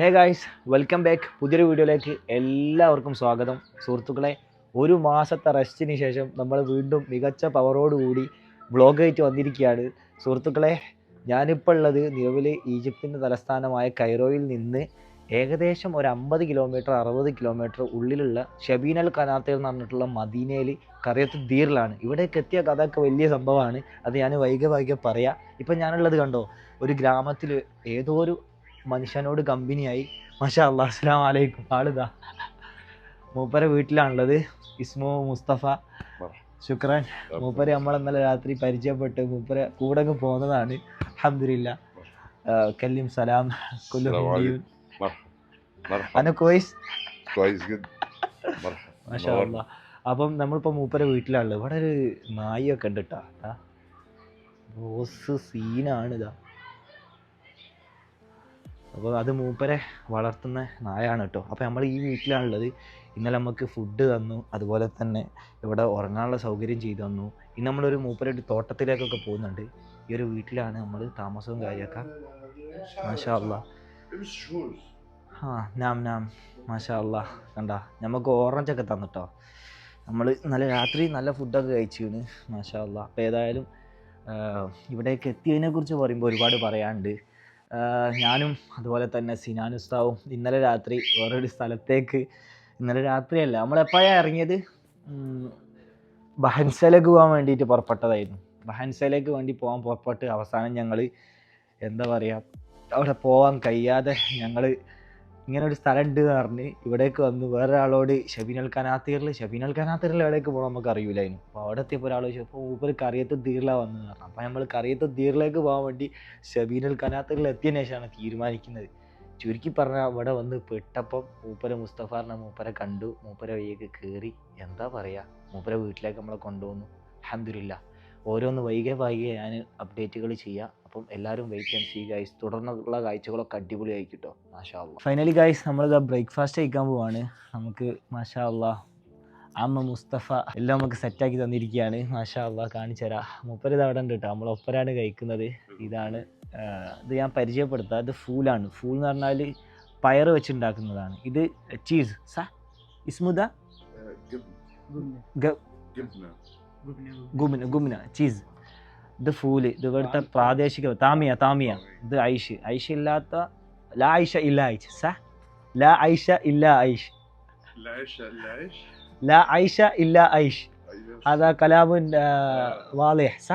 Hey guys welcome back പുതിയൊരു വീഡിയോയിലേക്ക് എല്ലാവർക്കും സ്വാഗതം. സുഹൃത്തുക്കളെ ഒരു മാസത്തെ റെസ്റ്റിന് ശേഷം നമ്മൾ വീണ്ടും മികച്ച പവറോടുകൂടി ആയിട്ട് വന്നിരിക്കുകയാണ്. സുഹൃത്തുക്കളെ ഞാനിപ്പോൾ ഉള്ളത് നിലവിൽ ഈജിപ്തിന്റെ തലസ്ഥാനമായ കൈറോയിൽ നിന്ന് ഏകദേശം ഒരു അമ്പത് കിലോമീറ്റർ അറുപത് കിലോമീറ്റർ ഉള്ളിലുള്ള ഷബീനൽ കനാത്തേൽ എന്ന് പറഞ്ഞിട്ടുള്ള മദീനയിൽ കറിയത്ത് ദീറിലാണ് ഇവിടേക്ക് എത്തിയ കഥയൊക്കെ വലിയ സംഭവമാണ്. അത് ഞാൻ വൈകെ വൈകെ പറയാം. ഇപ്പം ഞാനുള്ളത് കണ്ടോ ഒരു ഗ്രാമത്തിൽ ഏതോ ഒരു മനുഷ്യനോട് കമ്പനിയായി. മഷാ അല്ലാ അസ്സലാം വലൈക്കും ആളിതാ. മൂപ്പര വീട്ടിലാണുള്ളത്. ഇസ്മു മുസ്തഫ ശുക്രൻ. മൂപ്പര നമ്മൾ ഇന്നലെ രാത്രി പരിചയപ്പെട്ട്. മൂപ്പര കൂടെ പോകുന്നതാണ് അഹമ്മദില്ല കല്ലിം സലാം. കൊല്ലും അപ്പം നമ്മളിപ്പോൾ മൂപ്പര വീട്ടിലാണുള്ളത്. ഇവിടെ ഒരു നായിയൊക്കെ ഉണ്ട് കേട്ടോ ബോസ് സീനാണ് അപ്പോൾ അത് മൂപ്പരെ വളർത്തുന്ന നായാണ് കേട്ടോ അപ്പോൾ നമ്മൾ ഈ വീട്ടിലാണുള്ളത്. ഇന്നലെ നമുക്ക് ഫുഡ് തന്നു. അതുപോലെ തന്നെ ഇവിടെ ഉറങ്ങാനുള്ള സൗകര്യം ചെയ്തു തന്നു. ഇന്ന് നമ്മളൊരു മൂപ്പരുടെ തോട്ടത്തിലേക്കൊക്കെ പോകുന്നുണ്ട്. ഈ ഒരു വീട്ടിലാണ് നമ്മൾ താമസവും കാര്യമൊക്കെ. മാഷാ അല്ല ആ നാം നാം. മാഷാ അല്ല കണ്ട നമുക്ക് ഓറഞ്ചൊക്കെ തന്നിട്ടോ നമ്മൾ നല്ല രാത്രി നല്ല ഫുഡൊക്കെ കഴിച്ചിരുന്നു മാഷാ അല്ല അപ്പോൾ ഏതായാലും ഇവിടേക്ക് എത്തിയതിനെക്കുറിച്ച് പറയുമ്പോൾ ഒരുപാട് പറയാനുണ്ട്. ഞാനും അതുപോലെ തന്നെ സിനാൻ ഉസ്താവും ഇന്നലെ രാത്രി വേറൊരു സ്ഥലത്തേക്ക്. ഇന്നലെ രാത്രിയല്ല നമ്മളെപ്പോഴാണ് ഇറങ്ങിയത്? ബഹൻസയിലേക്ക് പോകാൻ വേണ്ടിയിട്ട് പുറപ്പെട്ടതായിരുന്നു. ബഹൻസയിലേക്ക് വേണ്ടി പോകാൻ പുറപ്പെട്ട് അവസാനം ഞങ്ങൾ എന്താ പറയുക അവിടെ പോകാൻ കഴിയാതെ ഞങ്ങൾ ഇങ്ങനെ ഒരു സ്ഥലം ഉണ്ട് എന്ന് പറഞ്ഞ് ഇവിടേക്ക് വന്ന് വേറെ ആളോട് ഷബീനൽ കനാത്തീറിൽ ഷബീനൽ കനാത്തീറിൽ എവിടേക്ക് പോകണം നമുക്ക് അറിയില്ലായിരുന്നു അപ്പോൾ അവിടെ എത്തിയപ്പോൾ ഒരാൾ ചോദിച്ചു അപ്പോൾ ഊപ്പർ കറിയത്ത് തീറിലാണ് വന്നത് പറഞ്ഞു. അപ്പോൾ നമ്മൾ കറിയത്ത് ധീറിലേക്ക് പോകാൻ വേണ്ടി ഷബീനൽ കനാത്തീറിൽ എത്തിയ ശേഷമാണ് തീരുമാനിക്കുന്നത്. ചുരുക്കി പറഞ്ഞാൽ അവിടെ വന്ന് പെട്ടപ്പം മൂപ്പര മുസ്തഫാറിനെ മൂപ്പരെ കണ്ടു മൂപ്പര വഴിയൊക്കെ കയറി എന്താ പറയുക മൂപ്പര വീട്ടിലേക്ക് നമ്മളെ കൊണ്ടുവന്നു. അഹമ്മദില്ല ഓരോന്ന് വൈകെ വൈകെ ഞാൻ അപ്ഡേറ്റുകൾ ചെയ്യാം. അപ്പം എല്ലാവരും വെയിറ്റ് ആൻഡ് സീ ഗൈസ് തുടർന്നുള്ള കാഴ്ചകളൊക്കെ അടിപൊളിയായി കിട്ടും. മാഷാ അള്ളാഹ് ഫൈനലി ഗൈസ് നമ്മളിതാ ബ്രേക്ക്ഫാസ്റ്റ് കഴിക്കാൻ പോവാണ്. നമുക്ക് മാഷാ അള്ളാഹ് അമ്മ മുസ്തഫ എല്ലാം നമുക്ക് സെറ്റാക്കി തന്നിരിക്കുകയാണ് മാഷാ അള്ളാഹ് കാണിച്ചു തരാം. മുപ്പരിത് അവിടെ ഉണ്ട് കേട്ടോ. നമ്മളൊപ്പരാണ് കഴിക്കുന്നത്. ഇതാണ് ഇത് ഞാൻ പരിചയപ്പെടുത്താം. ഇത് ഫൂലാണ്. ഫൂൾ എന്ന് പറഞ്ഞാൽ പയർ വെച്ചുണ്ടാക്കുന്നതാണ് ഇത് ചീസ് സ ഇസ്മുദ? ഗുമിന ഗുമിന ചീസ് ഇത് ഫൂൽ ഇത് ഇവിടുത്തെ പ്രാദേശിക താമിയ താമിയ. ഇത് ഐഷ്. ഐഷ് ഇല്ലാത്ത ലാ ഐഷ ഇല്ല ഐഷ്. സ? ലാ ഐഷ ഇല്ല ഐഷ്. ലാ ഐഷ ഇല്ല ഐഷ്. അതാ കലാബുൻ വാലേഹ്. സ?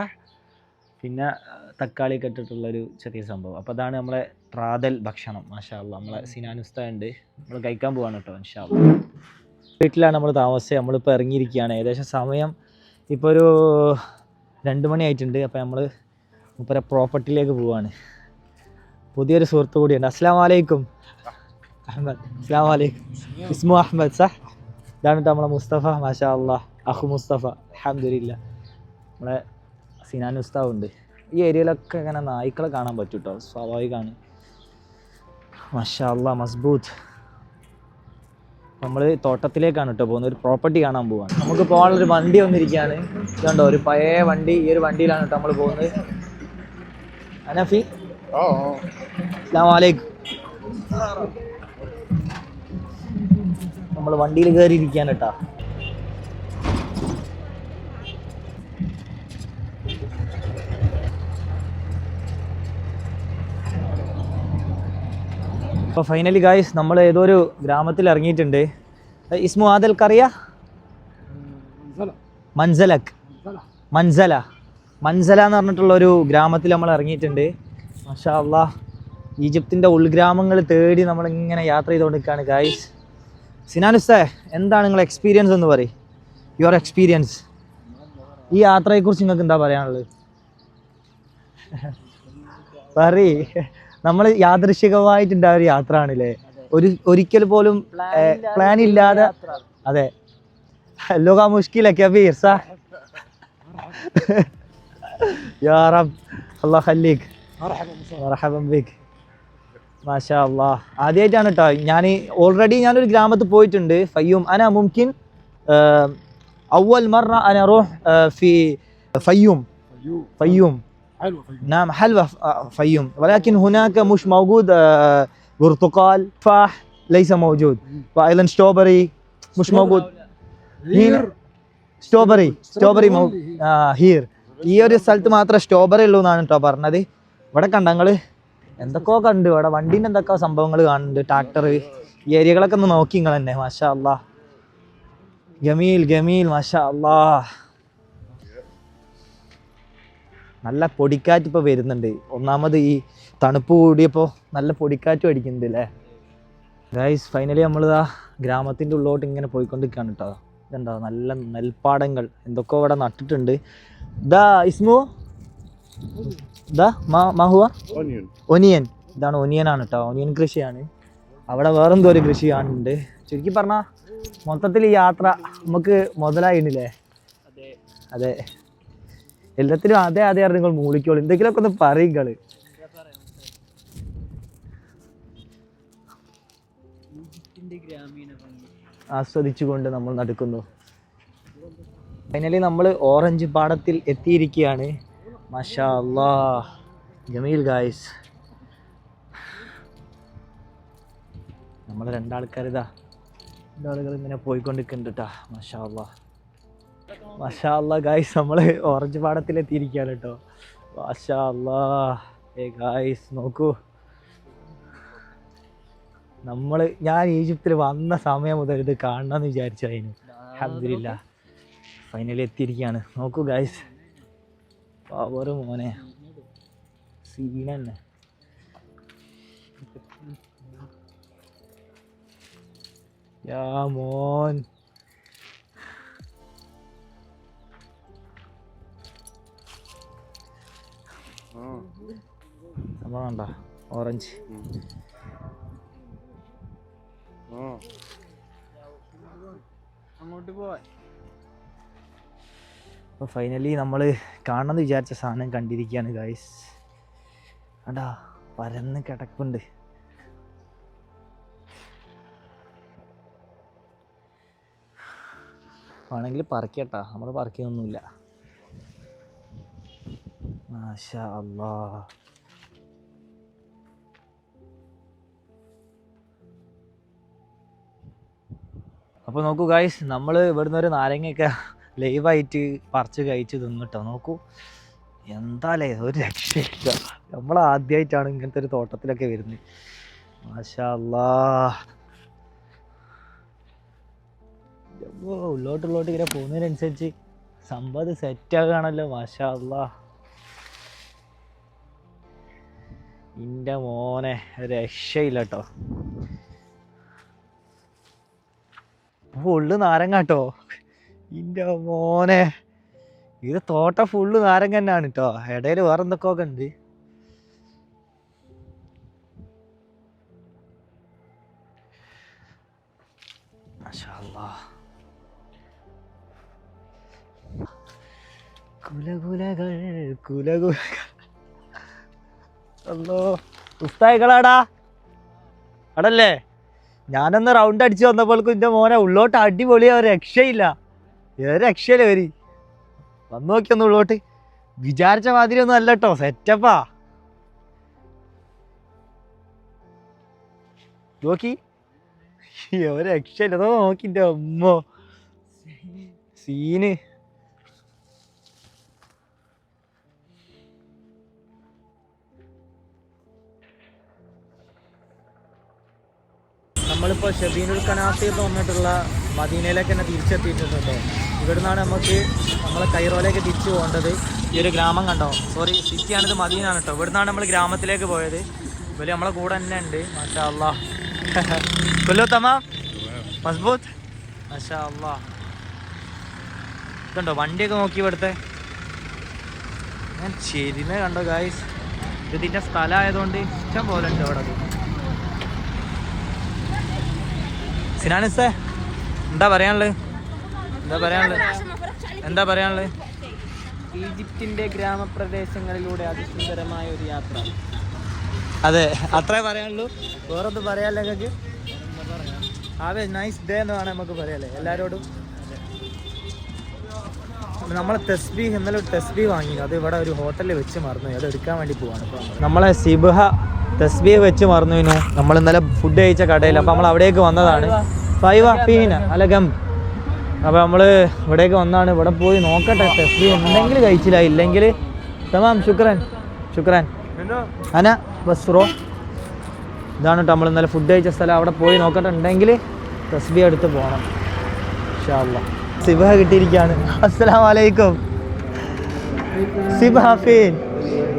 പിന്നെ തക്കാളി കെട്ടിട്ടുള്ളൊരു ചെറിയ സംഭവം. അപ്പോൾ അതാണ് നമ്മളെ പ്രാതൽ ഭക്ഷണം. മാഷാ നമ്മളെ സിനാനുസ്ത ഉണ്ട് നമ്മൾ കഴിക്കാൻ പോവാണ് കേട്ടോ മനുഷ്യ വീട്ടിലാണ് നമ്മൾ താമസിച്ചത്. നമ്മളിപ്പോൾ ഇറങ്ങിയിരിക്കുകയാണ്. ഏകദേശം സമയം ഇപ്പോൾ ഒരു രണ്ട് മണി ആയിട്ടുണ്ട്. അപ്പോൾ നമ്മൾ മുപ്പര പ്രോപ്പർട്ടിയിലേക്ക് പോവാണ്. പുതിയൊരു സുഹൃത്ത് കൂടിയുണ്ട്. അസ്സാം വലൈക്കും അഹമ്മദ്. അസ്സാം വലൈക്കും ഇസ്മു അഹമ്മദ് സാ ഇതാണ് നമ്മളെ മുസ്തഫ മാഷാ അള്ളാ അഹു മുസ്തഫ. അഹമ്മദില്ല നമ്മളെ സിനാൻ ഉസ്താവ് ഉണ്ട്. ഈ ഏരിയയിലൊക്കെ ഇങ്ങനെ നായ്ക്കളെ കാണാൻ പറ്റും കേട്ടോ സ്വാഭാവികമാണ് മാഷാ അള്ളാ മസ്ബൂത്ത്. നമ്മൾ തോട്ടത്തിലേക്കാണ് കേട്ടോ പോകുന്നത്. ഒരു പ്രോപ്പർട്ടി കാണാൻ പോവാണ്. നമുക്ക് പോകാനുള്ളൊരു വണ്ടി വന്നിരിക്കുകയാണ്. കണ്ടോ ഒരു പഴയ വണ്ടി ഈ ഒരു വണ്ടിയിലാണ് കേട്ടോ നമ്മൾ പോകുന്നത്. അനഫി? വലൈക്കും നമ്മൾ വണ്ടിയിൽ കയറി ഇരിക്കാൻ കേട്ടാ. അപ്പോൾ ഫൈനലി ഗായ്സ് നമ്മൾ ഏതോ ഒരു ഗ്രാമത്തിൽ ഇറങ്ങിയിട്ടുണ്ട്. ഇസ്മു ആദൽ കറിയ? മൻസലക്. മൻസല. മൻസല. എന്ന് പറഞ്ഞിട്ടുള്ള ഒരു ഗ്രാമത്തിൽ നമ്മൾ ഇറങ്ങിയിട്ടുണ്ട്. മാഷാ അള്ളാ. ഈജിപ്തിന്റെ ഉൾഗ്രാമങ്ങൾ തേടി നമ്മളിങ്ങനെ യാത്ര ചെയ്തുകൊണ്ടിരിക്കുകയാണ് ഗായ്സ് സിനാനുസ്തേ എന്താണ് നിങ്ങളുടെ എക്സ്പീരിയൻസ് എന്ന് പറയും? യുവർ എക്സ്പീരിയൻസ് ഈ യാത്രയെക്കുറിച്ച് നിങ്ങൾക്ക് എന്താ പറയാനുള്ളത്? പറയ്. നമ്മൾ യാദൃശികമായിട്ടുണ്ടായ ഒരു യാത്ര ആണല്ലേ ഒരു ഒരിക്കൽ പോലും പ്ലാൻ ഇല്ലാതെ അതെ ലോക മുഷ്കില കബീർ സാ യാ റബ് അല്ലാഹ് ഖല്ലീക് മർഹബൻ ബിക് മാഷാ അല്ലാ ആദ്യമായിട്ടാണ് കേട്ടോ ഞാൻ ഓൾറെഡി ഞാനൊരു ഗ്രാമത്തിൽ പോയിട്ടുണ്ട് ഫയ്യൂം അന മുംകിൻ أول مرة أنا أروح آه، في فيوم فيوم حلوه في نعم حلوة ف- آه، فيوم ولكن هناك مش موجود آه، برتقال تفاح ليس موجود وايضا ستروبري مش موجود هنا സ്റ്റോബറി സ്റ്റോബറി മൗ ആ ഹീർ ഈ ഒരു സ്ഥലത്ത് മാത്രമേ സ്റ്റോബറി ഉള്ളൂ എന്നാണ് കേട്ടോ പറഞ്ഞത് ഇവിടെ കണ്ട ഞങ്ങള് എന്തൊക്കെയോ കണ്ടു ഇവിടെ വണ്ടീൻ്റെ എന്തൊക്കെയോ സംഭവങ്ങൾ കാണുന്നുണ്ട് ട്രാക്ടർ ഈ ഏരിയകളൊക്കെ ഒന്ന് നോക്കി നിങ്ങൾ തന്നെ മാഷാ അല്ലാ ഗമീൽ ഗമീൽ മാഷാ അല്ലാ നല്ല പൊടിക്കാറ്റ് ഇപ്പോൾ വരുന്നുണ്ട്. ഒന്നാമത് ഈ തണുപ്പ് കൂടിയപ്പോൾ നല്ല പൊടിക്കാറ്റും അടിക്കുന്നുണ്ട് അല്ലേ ഗൈസ് ഫൈനലി നമ്മളിതാ ഗ്രാമത്തിന്റെ ഉള്ളോട്ട് ഇങ്ങനെ പോയിക്കൊണ്ടിരിക്കുകയാണ് കേട്ടോ ഇതുണ്ടോ നല്ല നെൽപ്പാടങ്ങൾ എന്തൊക്കെ ഇവിടെ നട്ടിട്ടുണ്ട്. ഇതാ ഇസ്മു? ഇതാ മാ മാഹുവ? Onion. ഒനിയൻ ഇതാണ് ഒനിയൻ ആണ് കേട്ടോ ഒനിയൻ കൃഷിയാണ്. അവിടെ വേറെന്തോ ഒരു കൃഷി കാണുന്നുണ്ട്. ചുരുക്കി പറഞ്ഞാൽ മൊത്തത്തിൽ ഈ യാത്ര നമുക്ക് മുതലായിട്ടില്ലേ അതെ. എല്ലാത്തിനും അതെ അതെ അറിഞ്ഞ് നിങ്ങൾ മൂളിക്കോളൂ. എന്തെങ്കിലുമൊക്കെ ഒന്ന് പറയുകൾ ആസ്വദിച്ചുകൊണ്ട് നമ്മൾ നടക്കുന്നു. ഫൈനലി നമ്മൾ ഓറഞ്ച് പാടത്തിൽ എത്തിയിരിക്കുകയാണ്. മഷാ അല്ലാ ജമീൽ ഗായ്സ് നമ്മൾ രണ്ടാൾക്കാരിതാ. രണ്ടാളുകൾ ഇങ്ങനെ പോയിക്കൊണ്ടിരിക്കുന്നുണ്ട് കേട്ടാ മഷാ അല്ലാ മഷാ അല്ലാ ഗായ്സ് നമ്മൾ ഓറഞ്ച് പാടത്തിലെത്തിയിരിക്കുകയാണ് കേട്ടോ. മഷാല്ല ഏ ഗായ്സ് നോക്കൂ. നമ്മൾ ഞാൻ ഈജിപ്തിൽ വന്ന സമയം മുതൽ ഇത് കാണണമെന്ന് വിചാരിച്ചായിരുന്നു അഹമ്മദില്ല ഫൈനലി എത്തിയിരിക്കുകയാണ്. നോക്കൂ ഗായ്സ് പവർ മോനെ. സീൻ തന്നെ യാ മോൻ. ഓറഞ്ച്. അങ്ങോട്ട് പോവാൻ. അപ്പോൾ ഫൈനലി നമ്മൾ കാണണമെന്ന് വിചാരിച്ച സാധനം കണ്ടിരിക്കുകയാണ് ഗൈസ് അടാ പരന്ന് കിടപ്പുണ്ട്. വേണമെങ്കിൽ പറക്കട്ടാ നമ്മൾ പറിക്കൊന്നുമില്ല മാഷാ അല്ലാ അപ്പോൾ നോക്കൂ ഗായ്സ് നമ്മൾ ഇവിടുന്ന് ഒരു നാരങ്ങയൊക്കെ ലൈവായിട്ട് പറിച്ച് കഴിച്ച് തിന്നിട്ടോ. നോക്കൂ. എന്താലേ ഒരു രക്ഷയില്ല. നമ്മൾ ആദ്യമായിട്ടാണ് ഇങ്ങനത്തെ ഒരു തോട്ടത്തിലൊക്കെ വരുന്നത്. മാഷാ അല്ലാ ഓ ഉള്ളോട്ട് ഉള്ളോട്ട് ഇങ്ങനെ പോകുന്നതിനനുസരിച്ച് സമ്പത് സെറ്റ് മാഷാ അല്ലാ ഇന്റെ മോനെ രക്ഷയില്ല കേട്ടോ ഫുള്ള് നാരങ്ങ കേട്ടോ ഇന്റെ മോനെ. ഇത് തോട്ട ഫുള്ള് നാരങ്ങ തന്നെയാണ് കേട്ടോ ഇടയിൽ വേറെ എന്തൊക്കെ ഉണ്ട്. കുലകുലകൾ കുലകുലകൾ. അല്ലോ ഉസ്തായിക്കളാടാ അടല്ലേ ഞാനൊന്ന് റൗണ്ട് അടിച്ച് വന്നപ്പോൾ എന്റെ മോനെ ഉള്ളോട്ട് അടിപൊളിയാ രക്ഷയില്ല. ഏത് രക്ഷയില്ല വരി വന്നു നോക്കിയൊന്ന് ഉള്ളോട്ട്. വിചാരിച്ച മാതിരി ഒന്നും അല്ല കേട്ടോ സെറ്റപ്പാ നോക്കി. ഒരു രക്ഷയില്ല. നോക്കിന്റെ അമ്മോ സീന്. നമ്മളിപ്പോൾ ഷബീനുൽ കനാഫി എന്ന് പറഞ്ഞിട്ടുള്ള മദീനയിലേക്ക് തന്നെ തിരിച്ചെത്തിയിട്ടുണ്ട്. ഇവിടുന്നാണ് നമുക്ക് നമ്മളെ കൈറോയിലേക്ക് തിരിച്ചു പോകേണ്ടത്. ഈ ഒരു ഗ്രാമം കണ്ടോ? സോറി സിറ്റിയാണിത് മദീനാണ് കേട്ടോ. ഇവിടുന്നാണ് നമ്മൾ ഗ്രാമത്തിലേക്ക് പോയത്. ഇവർ നമ്മളെ കൂടെ തന്നെ ഉണ്ട്. മാഷാ അല്ലാ കൊല്ലോ മസ്ബൂത്ത്. മാഷാ അല്ലാ ഇതുണ്ടോ? വണ്ടിയൊക്കെ നോക്കി ഇവിടുത്തെ? ഞാൻ ചെരിന കണ്ടോ ഗായ്സ് ഇത് ഇതിന്റെ സ്ഥലമായതുകൊണ്ട് ഇഷ്ടം പോലെ ഉണ്ട് ഇവിടെ. സിനാനിസേ എന്താ പറയാനുള്ളത്? എന്താ പറയാനുള്ളത്? എന്താ പറയാനുള്ളത്? ഈജിപ്തിന്റെ ഗ്രാമപ്രദേശങ്ങളിലൂടെ അതിസുന്ദരമായ ഒരു യാത്ര. അതെ അത്രേ പറയാനുള്ളൂ. വേറൊന്നും പറയാല്ലേ നിങ്ങൾക്ക്. അതെ നൈസ് ഡേ എന്ന് വേണം നമുക്ക് പറയാല്ലേ എല്ലാവരോടും നമ്മളെ തെസ്ബി ഇന്നലെ ഒരു തെസ്ബി വാങ്ങി. അത് ഇവിടെ ഒരു ഹോട്ടലിൽ വെച്ച് മറന്നു. അത് എടുക്കാൻ വേണ്ടി പോവാണ്. നമ്മളെ സിബഹ തസ്ബീഹ് വെച്ച് മറന്നു വിനു നമ്മൾ ഇന്നലെ ഫുഡ് കഴിച്ച കടയിൽ. അപ്പോൾ നമ്മൾ അവിടേക്ക് വന്നതാണ്. ഫൈവ അപ്പീന അല്ല ഗം അപ്പോൾ നമ്മൾ ഇവിടേക്ക് വന്നാണ്. ഇവിടെ പോയി നോക്കട്ടെ. തസ്ബീഹ് ഉണ്ടെങ്കിൽ കഴിച്ചില്ല. ഇല്ലെങ്കിൽ തമാം ശുക്രൻ. ശുക്രൻ. അന ബസ്റോ ഇതാണ് കേട്ടോ നമ്മൾ ഇന്നലെ ഫുഡ് കഴിച്ച സ്ഥലം. അവിടെ പോയി നോക്കട്ടെ ഉണ്ടെങ്കിൽ തസ്ബി എടുത്ത് പോകണം സിബ കിട്ടിയിരിക്കുകയാണ് അസ്സലാമലൈക്കും സിബഹ ഫീൻ.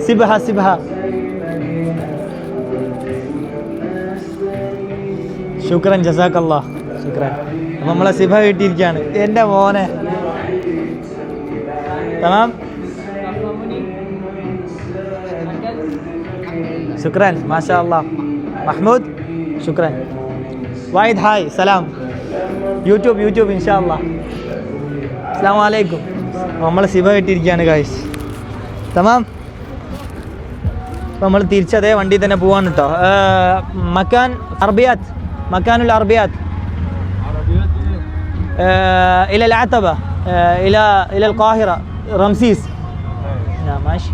സിബഹ സിബഹ. ശുക്രൻ ജസാക്കല്ലാ. ശുക്രൻ. നമ്മളെ സിഭ കിട്ടിയിരിക്കുകയാണ് എന്റെ മോനെ. തമാം. ശുക്രൻ മാഷാ അല്ലാ മഹ്മൂദ് ശുക്രൻ. വൈദ് ഹായ് സലാം. യൂട്യൂബ് യൂട്യൂബ് ഇൻഷാ അല്ലാ അസ്സാം വലൈക്കും നമ്മളെ സിഭ കിട്ടിയിരിക്കുകയാണ് കാഴ്ച തമാം. നമ്മൾ തിരിച്ചതേ വണ്ടി തന്നെ പോവാണ് കേട്ടോ മക്കാൻ അർബിയാത്ത്. മക്കാനുൽ അർബിയാത്ത് إلى العتبة إلى إلى القاهرة رمسيس نعم ماشي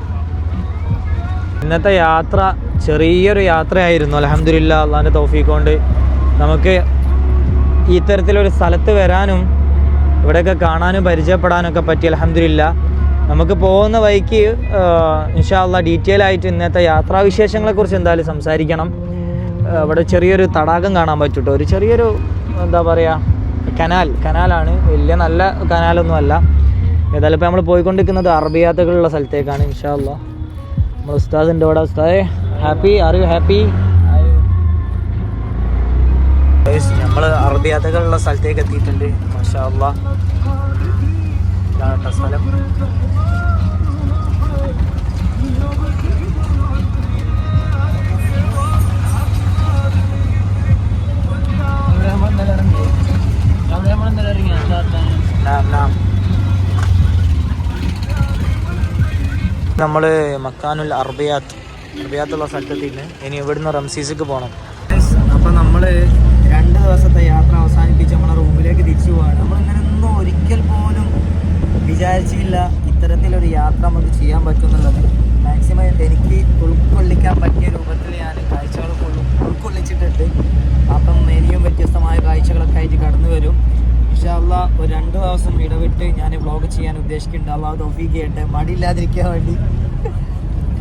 ഇന്നത്തെ യാത്ര ചെറിയൊരു യാത്രയായിരുന്നു അലഹമില്ല അള്ളാൻ്റെ തൗഫീഖ് കൊണ്ട് നമുക്ക് ഈ ഇത്തരത്തിലൊരു സ്ഥലത്ത് വരാനും ഇവിടെയൊക്കെ കാണാനും പരിചയപ്പെടാനൊക്കെ പറ്റി അലഹമില്ല നമുക്ക് പോകുന്ന വഴിക്ക് ഇൻഷാല്ല ഡീറ്റെയിൽ ആയിട്ട് ഇന്നത്തെ യാത്രാവിശേഷങ്ങളെക്കുറിച്ച് എന്തായാലും സംസാരിക്കണം ആ, ഇവിടെ ചെറിയൊരു തടാകം കാണാൻ പറ്റും ഒരു ചെറിയൊരു എന്താ പറയുക കനാൽ കനാലാണ്. വലിയ നല്ല കനാലൊന്നും അല്ല ഏതായാലും ഇപ്പോൾ നമ്മൾ പോയിക്കൊണ്ടിരിക്കുന്നത് അറബിയാത്തകളുള്ള സ്ഥലത്തേക്കാണ് ഇൻഷാല്ല നമ്മൾ ഉസ്താദ് ഉണ്ട് ഇവിടെ ഉസ്താദ് ഹാപ്പി? ആർ യു ഹാപ്പി നമ്മൾ അറബിയാത്തകളുള്ള സ്ഥലത്തേക്ക് എത്തിയിട്ടുണ്ട് മാഷാ അല്ലാ സ്ഥലം. നമ്മൾ മക്കാനുൽ അർബിയാത്ത്. അർബിയാത്തുള്ള സ്ഥലത്തെത്തി ഇനി ഇവിടുന്ന് റംസീസിക്ക് പോകണം അപ്പം നമ്മൾ രണ്ട് ദിവസത്തെ യാത്ര അവസാനിപ്പിച്ച് നമ്മളെ റൂമിലേക്ക് തിരിച്ചു പോവാണ്. ഒന്നും ഒരിക്കൽ പോലും വിചാരിച്ചില്ല ഇത്തരത്തിലൊരു യാത്ര നമുക്ക് ചെയ്യാൻ പറ്റുമെന്നുള്ളത് മാക്സിമം എനിക്ക് ഉൾക്കൊള്ളിക്കാൻ പറ്റിയ രൂപത്തിൽ ഞാൻ കാഴ്ചകൾ ഉൾ- ഉൾക്കൊള്ളിച്ചിട്ടുണ്ട്. അപ്പം ഇനിയും വ്യത്യസ്തമായ കാഴ്ചകളൊക്കെ ആയിട്ട് കടന്നു വരും ഇൻഷാല്ല ഒരു രണ്ട് ഇടവിട്ട് ഞാൻ വ്ളോഗ് ചെയ്യാൻ ഉദ്ദേശിക്കുന്നുണ്ട്. അള്ളാഹ് തോഫീക്ക് ചെയ്യട്ടെ. മടിയില്ലാതിരിക്കാൻ വേണ്ടി.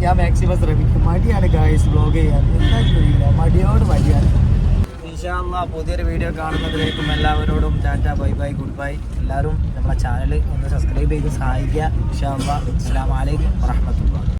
ഞാൻ മാക്സിമം ശ്രമിക്കും. മടിയാണ് ഗായ്സ് വ്ളോഗ് ചെയ്യാൻ. എന്താ മടിയോട് മടിയാണ്. ഇൻഷാല്ല പുതിയൊരു വീഡിയോ കാണുന്നതിലേക്കും എല്ലാവരോടും tata bye bye goodbye. എല്ലാവരും നമ്മുടെ ചാനൽ ഒന്ന് സബ്സ്ക്രൈബ് ചെയ്ത് സഹായിക്കുക. ഇൻഷാല്ല അസ്സാം വലൈക്കും വറഹമത്തുള്ള